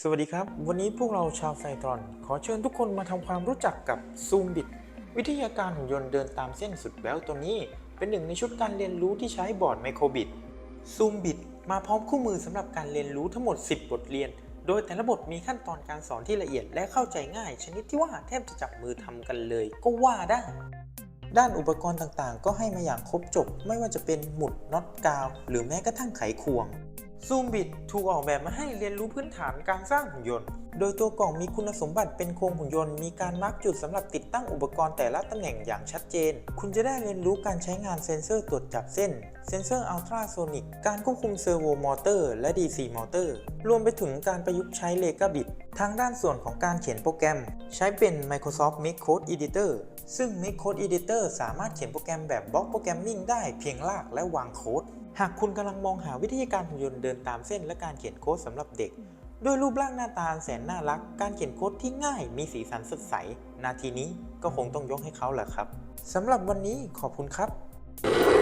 สวัสดีครับ วันนี้พวกเราชาวไซตรอน ขอเชิญทุกคนมาทำความรู้จักกับซูมบิ t วิทยาการหุ่นยนต์เดินตามเส้นสุดแบ๊วตัวนี้ เป็นหนึ่งในชุดการเรียนรู้ที่ใช้บอร์ดไมโครบิ t ซูมบิ t มาพร้อมคู่มือสำหรับการเรียนรู้ทั้งหมด 10 บทเรียน โดยแต่ละบทมีขั้นตอนการสอนที่ละเอียดและเข้าใจง่าย ชนิดที่ว่าแทบจะจับมือทำกันเลย ก็ว่าได้ ด้านอุปกรณ์ต่างๆ ก็ให้มาอย่างครบจบ ไม่ว่าจะเป็นหมุดน็อตกาว หรือแม้กระทั่งไขควง ซูมบิ t ถูกออกแบบมาให้เรียนรู้พื้นฐานการสร้างหุ่นยนต์ โดยตัวกล่องมีคุณสมบัติเป็นโครงหุ่นยนต์ มีการมาร์กจุดสำหรับติดตั้งอุปกรณ์แต่ละตำแหน่งอย่างชัดเจน คุณจะได้เรียนรู้การใช้งานเซ็นเซอร์ตรวจจับเส้น เซ็นเซอร์อัลตราโซนิก การควบคุมเซอร์โวมอเตอร์และ DC มอเตอร์ รวมไปถึงการประยุกต์ใช้เลกาบิ t ทางด้านส่วนของการเขียนโปรแกรม ใช้เป็น Microsoft Make Code Editor ซึ่ง Make Code Editor สามารถเขียนโปรแกรมแบบบล็อกโปรแกรมมิ่งได้เพียงลากและวางโค้ด หากคุณกำลังมองหาวิธีการหุ่นยนต์เดินตามเส้นและการเขียนโค้ดสำหรับเด็ก ด้วยรูปร่างหน้าตาแสนน่ารัก การเขียนโค้ดที่ง่ายมีสีสันสดใส นาทีนี้ก็คงต้องยกให้เขาแหละครับสำหรับวันนี้ขอบคุณครับ